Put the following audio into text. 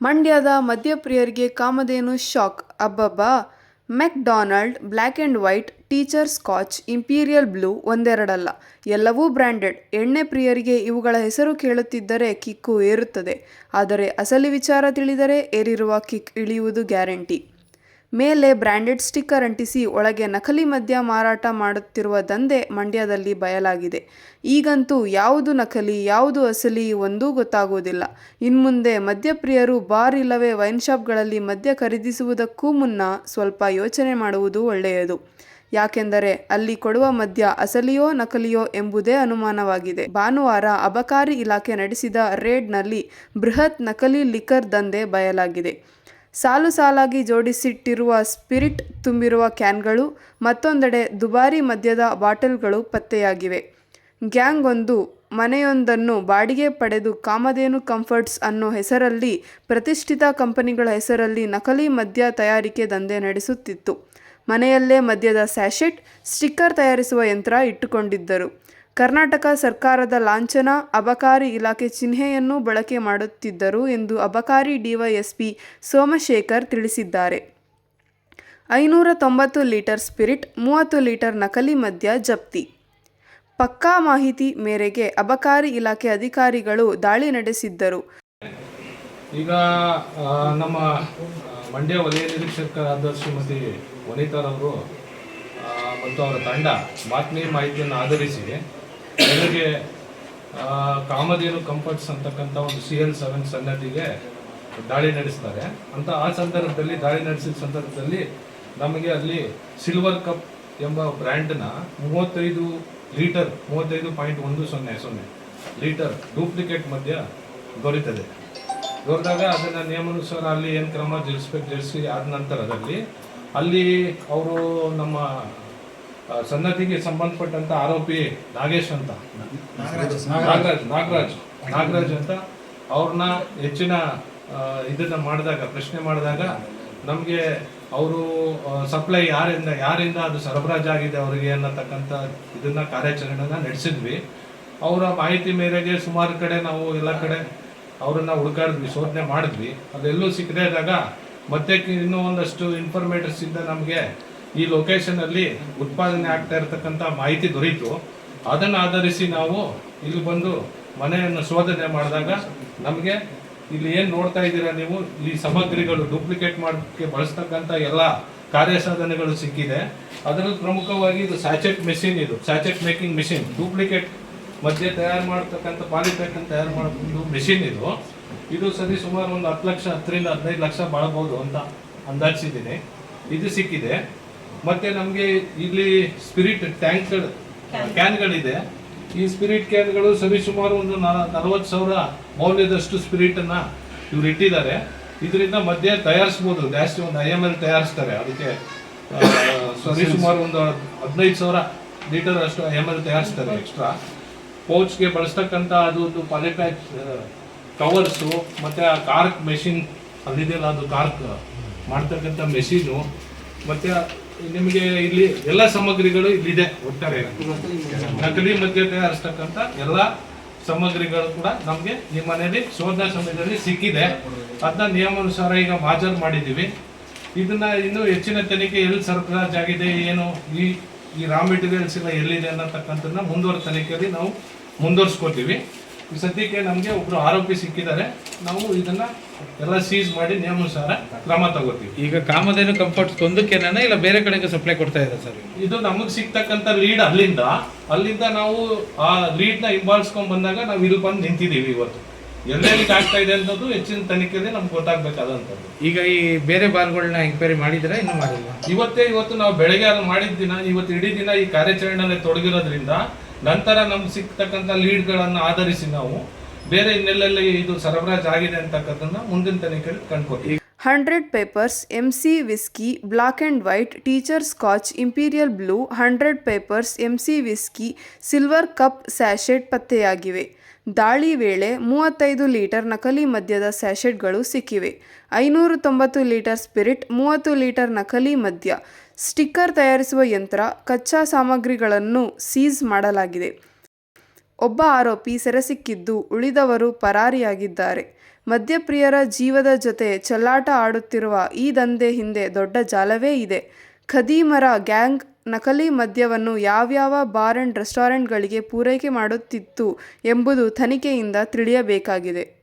ಮಂಡ್ಯದ ಮದ್ಯಪ್ರಿಯರಿಗೆ ಕಾಮಧೇನು ಶಾಕ್. ಅಬ್ಬಬ್ಬಾ! McDonald black and white teacher scotch imperial blue ಒಂದೆರಡಲ್ಲ. ಎಲ್ಲವೂ ಬ್ರ್ಯಾಂಡೆಡ್. ಎಣ್ಣೆ ಪ್ರಿಯರಿಗೆ ಇವುಗಳ ಹೆಸರು ಕೇಳುತ್ತಿದ್ದರೆ ಕಿಕ್ಕು ಏರುತ್ತದೆ. ಆದರೆ ಅಸಲಿ ವಿಚಾರ ತಿಳಿದರೆ ಏರಿರುವ ಕಿಕ್ ಇಳಿಯುವುದು ಗ್ಯಾರಂಟಿ. ಮೇಲೆ ಬ್ರ್ಯಾಂಡೆಡ್ ಸ್ಟಿಕ್ಕರ್ ಅಂಟಿಸಿ ಒಳಗೆ ನಕಲಿ ಮದ್ಯ ಮಾರಾಟ ಮಾಡುತ್ತಿರುವ ದಂಧೆ ಮಂಡ್ಯದಲ್ಲಿ ಬಯಲಾಗಿದೆ. ಈಗಂತೂ ಯಾವುದು ನಕಲಿ, ಯಾವುದು ಅಸಲಿ ಒಂದೂ ಗೊತ್ತಾಗುವುದಿಲ್ಲ. ಇನ್ಮುಂದೆ ಮದ್ಯಪ್ರಿಯರು ಬಾರ್ ಇಲ್ಲವೇ ವೈನ್ ಶಾಪ್ಗಳಲ್ಲಿ ಮದ್ಯ ಖರೀದಿಸುವುದಕ್ಕೂ ಮುನ್ನ ಸ್ವಲ್ಪ ಯೋಚನೆ ಮಾಡುವುದು ಒಳ್ಳೆಯದು. ಯಾಕೆಂದರೆ ಅಲ್ಲಿ ಕೊಡುವ ಮದ್ಯ ಅಸಲಿಯೋ ನಕಲಿಯೋ ಎಂಬುದೇ ಅನುಮಾನವಾಗಿದೆ. ಭಾನುವಾರ ಅಬಕಾರಿ ಇಲಾಖೆ ನಡೆಸಿದ ರೇಡ್ನಲ್ಲಿ ಬೃಹತ್ ನಕಲಿ ಲಿಕ್ಕರ್ ದಂಧೆ ಬಯಲಾಗಿದೆ. ಸಾಲು ಸಾಲಾಗಿ ಜೋಡಿಸಿಟ್ಟಿರುವ ಸ್ಪಿರಿಟ್ ತುಂಬಿರುವ ಕ್ಯಾನ್ಗಳು ಮತ್ತೊಂದೆಡೆ ದುಬಾರಿ ಮದ್ಯದ ಬಾಟಲ್ಗಳು ಪತ್ತೆಯಾಗಿವೆ. ಗ್ಯಾಂಗ್ ಒಂದು ಮನೆಯೊಂದನ್ನು ಬಾಡಿಗೆ ಪಡೆದು ಕಾಮಧೇನು ಕಂಫರ್ಟ್ಸ್ ಅನ್ನೋ ಹೆಸರಲ್ಲಿ ಪ್ರತಿಷ್ಠಿತ ಕಂಪನಿಗಳ ಹೆಸರಲ್ಲಿ ನಕಲಿ ಮದ್ಯ ತಯಾರಿಕೆ ದಂಧೆ ನಡೆಸುತ್ತಿತ್ತು. ಮನೆಯಲ್ಲೇ ಮದ್ಯದ ಸ್ಯಾಶೆಟ್, ಸ್ಟಿಕ್ಕರ್ ತಯಾರಿಸುವ ಯಂತ್ರ ಇಟ್ಟುಕೊಂಡಿದ್ದರು. ಕರ್ನಾಟಕ ಸರ್ಕಾರದ ಲಾಂಛನ, ಅಬಕಾರಿ ಇಲಾಖೆ ಚಿಹ್ನೆಯನ್ನು ಬಳಕೆ ಮಾಡುತ್ತಿದ್ದರು ಎಂದು ಅಬಕಾರಿ ಡಿವೈಎಸ್ಪಿ ಸೋಮಶೇಖರ್ ತಿಳಿಸಿದ್ದಾರೆ. ಐನೂರ ತೊಂಬತ್ತು ಲೀಟರ್ ಸ್ಪಿರಿಟ್, ಮೂವತ್ತು ಲೀಟರ್ ನಕಲಿ ಮದ್ಯ ಜಪ್ತಿ. ಪಕ್ಕಾ ಮಾಹಿತಿ ಮೇರೆಗೆ ಅಬಕಾರಿ ಇಲಾಖೆ ಅಧಿಕಾರಿಗಳು ದಾಳಿ ನಡೆಸಿದ್ದರು. ಈಗ ನಮ್ಮ ಮಂಡ್ಯ ವಲಯ ನಿರೀಕ್ಷಕರಾದ ಶ್ರೀಮತಿ ವನಿತಾರವರು ಮತ್ತು ಅವರ ತಂಡ ಬಾತ್ಮಿ ಮಾಹಿತಿಯನ್ನು ಆಧರಿಸಿ ಬೆಳಗ್ಗೆ ಕಾಮಧೇನು ಕಂಫರ್ಟ್ಸ್ ಅಂತಕ್ಕಂಥ ಒಂದು ಸಿ ಎಲ್ ಸೆವೆನ್ ಸನ್ನದಿಗೆ ದಾಳಿ ನಡೆಸ್ತಾರೆ. ಅಂತ ಆ ಸಂದರ್ಭದಲ್ಲಿ, ದಾಳಿ ನಡೆಸಿದ ಸಂದರ್ಭದಲ್ಲಿ ನಮಗೆ ಅಲ್ಲಿ ಸಿಲ್ವರ್ ಕಪ್ ಎಂಬ ಬ್ರ್ಯಾಂಡ್ನ ಮೂವತ್ತೈದು ಲೀಟರ್ ಮೂವತ್ತೈದು ಪಾಯಿಂಟ್ ಒಂದು ಸೊನ್ನೆ ಸೊನ್ನೆ ಲೀಟರ್ ಡೂಪ್ಲಿಕೇಟ್ ಮಧ್ಯ ದೊರೀತದೆ. ದೊರೆದಾಗ ಅದನ್ನು ನಿಯಮಾನುಸಾರ ಅಲ್ಲಿ ಏನು ಕ್ರಮ ಜರಿಸ್ಬೇಕು ಜರಿಸಿ ಆದ ನಂತರದಲ್ಲಿ ಅಲ್ಲಿ ಅವರು ನಮ್ಮ ಸನ್ನತಿಗೆ ಸಂಬಂಧಪಟ್ಟಂತ ಆರೋಪಿ ನಾಗೇಶ್ ಅಂತ. ನಾಗರಾಜ್. ನಾಗರಾಜ್ ನಾಗರಾಜ್. ಅಂತ ಅವ್ರನ್ನ ಹೆಚ್ಚಿನ ಇದನ್ನ ಮಾಡಿದಾಗ ಪ್ರಶ್ನೆ ಮಾಡಿದಾಗ ನಮಗೆ ಅವರು ಸಪ್ಲೈ ಯಾರಿಂದ ಯಾರಿಂದ ಅದು ಸರಬರಾಜಾಗಿದೆ ಅವರಿಗೆ ಅನ್ನತಕ್ಕಂಥ ಇದನ್ನ ಕಾರ್ಯಾಚರಣೆನ ನಡೆಸಿದ್ವಿ. ಅವರ ಮಾಹಿತಿ ಮೇರೆಗೆ ಸುಮಾರು ಕಡೆ ನಾವು ಎಲ್ಲ ಕಡೆ ಅವರನ್ನ ಹುಡುಕಾಡಿದ್ವಿ ಶೋಧನೆ ಮಾಡಿದ್ವಿ. ಅದೆಲ್ಲೂ ಸಿಕ್ಕದೇ ಇದ್ದಾಗ ಮತ್ತೆ ಇನ್ನೂ ಒಂದಷ್ಟು ಇನ್ಫಾರ್ಮೇಟರ್ಸ್ ಇಂದ ನಮಗೆ ಈ ಲೊಕೇಶನ್ ಅಲ್ಲಿ ಉತ್ಪಾದನೆ ಆಗ್ತಾ ಇರತಕ್ಕಂಥ ಮಾಹಿತಿ ದೊರೀತು. ಅದನ್ನು ಆಧರಿಸಿ ನಾವು ಇಲ್ಲಿ ಬಂದು ಮನೆಯನ್ನು ಶೋಧನೆ ಮಾಡಿದಾಗ ನಮಗೆ ಇಲ್ಲಿ ಏನು ನೋಡ್ತಾ ಇದ್ದೀರಾ ನೀವು? ಈ ಸಾಮಗ್ರಿಗಳು ಡೂಪ್ಲಿಕೇಟ್ ಮಾಡೋಕ್ಕೆ ಬಳಸ್ತಕ್ಕಂಥ ಎಲ್ಲ ಕಾರ್ಯಸಾಧನೆಗಳು ಸಿಕ್ಕಿದೆ. ಅದರಲ್ಲಿ ಪ್ರಮುಖವಾಗಿ ಇದು ಸ್ಯಾಚೆಟ್ ಮೆಷಿನ್ ಇದು. ಸ್ಯಾಚೆಟ್ ಮೇಕಿಂಗ್ ಮೆಷಿನ್ ಡೂಪ್ಲಿಕೇಟ್ ಮಧ್ಯೆ ತಯಾರು ಮಾಡ್ತಕ್ಕಂಥ ಪಾಲಿಪ್ಯಾಕ್ ಅಂತ ತಯಾರು ಮಾಡೋ ಮೆಷಿನ್ ಇದು. ಇದು ಸರಿ ಸುಮಾರು ಒಂದು ಹತ್ತು ಲಕ್ಷ ಹತ್ತರಿಂದ ಹದಿನೈದು ಲಕ್ಷ ಬಾಳಬಹುದು ಅಂತ ಅಂದಾಜಿಸಿದ್ದೀನಿ. ಇದು ಸಿಕ್ಕಿದೆ. ಮತ್ತೆ ನಮಗೆ ಇಲ್ಲಿ ಸ್ಪಿರಿಟ್ ಟ್ಯಾಂಕ್ಗಳು ಕ್ಯಾನ್ಗಳಿದೆ ಈ ಸ್ಪಿರಿಟ್ ಕ್ಯಾನ್ಗಳು ಸರಿ ಸುಮಾರು ಒಂದು ನಲವತ್ತು ಸಾವಿರ ಮೌಲ್ಯದಷ್ಟು ಸ್ಪಿರಿಟ್ ಅನ್ನ ಇವ್ರು ಇಟ್ಟಿದ್ದಾರೆ. ಇದರಿಂದ ಮಧ್ಯೆ ತಯಾರಿಸ್ಬೋದು ಜಾಸ್ತಿ ಒಂದು ಐ ಎಂ ಎಲ್ ತಯಾರಿಸ್ತಾರೆ. ಅದಕ್ಕೆ ಸರಿಸುಮಾರು ಸರಿ ಸುಮಾರು ಒಂದು ಹದಿನೈದು ಸಾವಿರ ಲೀಟರ್ ಅಷ್ಟು ಐ ಎಂ ಎಲ್ ತಯಾರಿಸ್ತಾರೆ ಎಕ್ಸ್ಟ್ರಾ ಪೌಚ್ಗೆ ಬಳಸ್ತಕ್ಕಂಥ ಅದು ಒಂದು ಪಾಲಿಪ್ಯಾಕ್ ಕವರ್ಸು ಮತ್ತೆ ಆ ಕಾರ್ಕ್ ಮೆಷಿನ್ ಅಲ್ಲಿದೆಯಲ್ಲ ಅದು ಕಾರ್ಕ್ ಮಾಡ್ತಕ್ಕಂಥ ಮೆಷಿನು ಮತ್ತೆ ನಿಮಗೆ ಇಲ್ಲಿ ಎಲ್ಲ ಸಾಮಗ್ರಿಗಳು ಇಲ್ಲಿದೆ ಒಟ್ಟಾರೆ. ನಕಲಿ ಮದ್ಯ ತಯಾರಿಸ್ತಕ್ಕಂಥ ಎಲ್ಲ ಸಾಮಗ್ರಿಗಳು ಕೂಡ ನಮಗೆ ನಿಮ್ಮ ಮನೆಯಲ್ಲಿ ಶೋಧನಾ ಸಮಯದಲ್ಲಿ ಸಿಕ್ಕಿದೆ. ಅದನ್ನ ನಿಯಮಾನುಸಾರ ಈಗ ಮಾಜರ್ ಮಾಡಿದ್ದೀವಿ. ಇದನ್ನ ಇನ್ನು ಹೆಚ್ಚಿನ ತನಿಖೆ ಎಲ್ಲಿ ಸರಬರಾಜ್ ಆಗಿದೆ, ಏನು, ಈ ಈ ರಾ ಮೆಟೀರಿಯಲ್ಸ್ ಎಲ್ಲ ಎಲ್ಲಿದೆ ಅನ್ನತಕ್ಕಂಥದ್ದನ್ನ ಮುಂದುವರೆದ ತನಿಖೆಯಲ್ಲಿ ನಾವು ಮುಂದುವರಿಸ್ಕೊತೀವಿ. ಸದ್ಯಕ್ಕೆ ನಮಗೆ ಒಬ್ರು ಆರೋಪಿ ಸಿಕ್ಕಿದ್ದಾರೆ. ನಾವು ಇದನ್ನ ಎಲ್ಲ ಸೀಸ್ ಮಾಡಿ ನಿಯಮಾನುಸಾರ ಕ್ರಮ ತಗೋತೀವಿ. ಈಗ ಕಾಮಧೇನು ಕಂಫರ್ಟ್ಸ್ ಒಂದಕ್ಕೇನ ಇಲ್ಲ ಬೇರೆ ಕಡೆಗೆ ಸಪ್ಲೈ ಕೊಡ್ತಾ ಇದೆ ಸರ್ ಇದು ನಮಗೆ ಸಿಗ್ತಕ್ಕಂಥ ಲೀಡ್ ಅಲ್ಲಿಂದ ಅಲ್ಲಿಂದ ನಾವು ಆ ಲೀಡ್ನ ನ ಹಿಂಬಾಲಿಸ್ಕೊಂಡ್ ಬಂದಾಗ ನಾವು ಇಲ್ಲಿ ಬಂದು ನಿಂತಿದ್ದೀವಿ ಇವತ್ತು. ಎಲ್ಲೆಲ್ಲಿ ಆಗ್ತಾ ಇದೆ ಅಂತದ್ದು ಹೆಚ್ಚಿನ ತನಿಖೆಯಲ್ಲಿ ನಮ್ಗೆ ಗೊತ್ತಾಗಬೇಕಾದಂಥದ್ದು ಈಗ ಈ ಬೇರೆ ಬಾರ್ಗಳನ್ನ ಎಂಕ್ವೈರಿ ಮಾಡಿದ್ರೆ ಇನ್ನೂ ಮಾಡಿಲ್ಲ ಇವತ್ತೇ ಇವತ್ತು ನಾವು ಬೆಳಗ್ಗೆ ಅಲ್ಲಿ ಮಾಡಿದ ದಿನ ಇವತ್ತು ಇಡೀ ದಿನ ಈ ಕಾರ್ಯಾಚರಣೆಯಲ್ಲಿ ತೊಡಗಿರೋದ್ರಿಂದ ನಂತರ ನಮ್ಗೆ ಸಿಗ್ತಕ್ಕಂಥ ಲೀಡ್ಗಳನ್ನು ಆಧರಿಸಿ ನಾವು ಬೇರೆ ಇನ್ನೆಲ್ಲೆಲ್ಲಿ ಇದು ಸರಬರಾಜು ಆಗಿದೆ ಅಂತಕ್ಕಂಥದ್ದನ್ನ ಮುಂದಿನ ತನಿಖೆಯಲ್ಲಿ ಕಂಡುಕೊಳ್ತೀವಿ hundred pipers M C whisky black and white teacher scotch imperial blue hundred pipers M C whisky silver cup sachet ಪತ್ತೆಯಾಗಿವೆ. ದಾಳಿ ವೇಳೆ ಮೂವತ್ತೈದು ಲೀಟರ್ ನಕಲಿ ಮದ್ಯದ ಸ್ಯಾಶೆಟ್ಗಳು ಸಿಕ್ಕಿವೆ. ಐನೂರು ತೊಂಬತ್ತು ಲೀಟರ್ ಸ್ಪಿರಿಟ್ ಮೂವತ್ತು ಲೀಟರ್ ನಕಲಿ ಮದ್ಯ. ಸ್ಟಿಕ್ಕರ್ ತಯಾರಿಸುವ ಯಂತ್ರ, ಕಚ್ಚಾ ಸಾಮಗ್ರಿಗಳನ್ನು ಸೀಸ್ ಮಾಡಲಾಗಿದೆ. ಒಬ್ಬ ಆರೋಪಿ ಸೆರೆಸಿಕ್ಕಿದ್ದು, ಉಳಿದವರು ಪರಾರಿಯಾಗಿದ್ದಾರೆ. ಮದ್ಯಪ್ರಿಯರ ಜೀವದ ಜೊತೆ ಚೆಲ್ಲಾಟ ಆಡುತ್ತಿರುವ ಈ ದಂಧೆ ಹಿಂದೆ ದೊಡ್ಡ ಜಾಲವೇ ಇದೆ. ಖದೀಮರ ಗ್ಯಾಂಗ್ ನಕಲಿ ಮದ್ಯವನ್ನು ಯಾವ್ಯಾವ ಬಾರ್ ಅಂಡ್ ರೆಸ್ಟೋರೆಂಟ್ಗಳಿಗೆ ಪೂರೈಕೆ ಮಾಡುತ್ತಿತ್ತು ಎಂಬುದು ತನಿಖೆಯಿಂದ ತಿಳಿಯಬೇಕಾಗಿದೆ.